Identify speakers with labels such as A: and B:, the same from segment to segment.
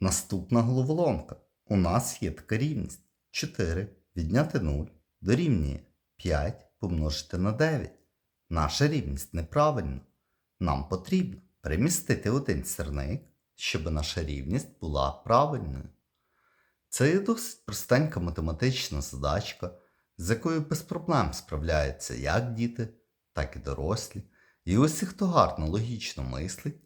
A: Наступна головоломка. У нас є така рівність. 4 відняти 0 дорівнює 5 помножити на 9. Наша рівність неправильна. Нам потрібно перемістити один сірник, щоб наша рівність була правильною. Це є досить простенька математична задачка, з якою без проблем справляються як діти, так і дорослі. І усі, хто гарно логічно мислить,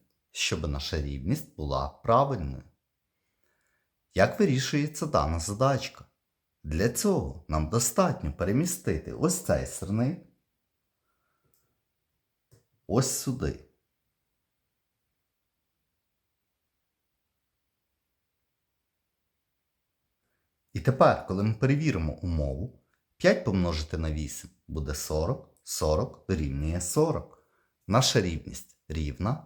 A: щоб наша рівність була правильною. Як вирішується дана задачка? Для цього нам достатньо перемістити ось цей сирник ось сюди. І тепер, коли ми перевіримо умову, 5 помножити на 8 буде 40, 40 дорівнює 40. Наша рівність рівна,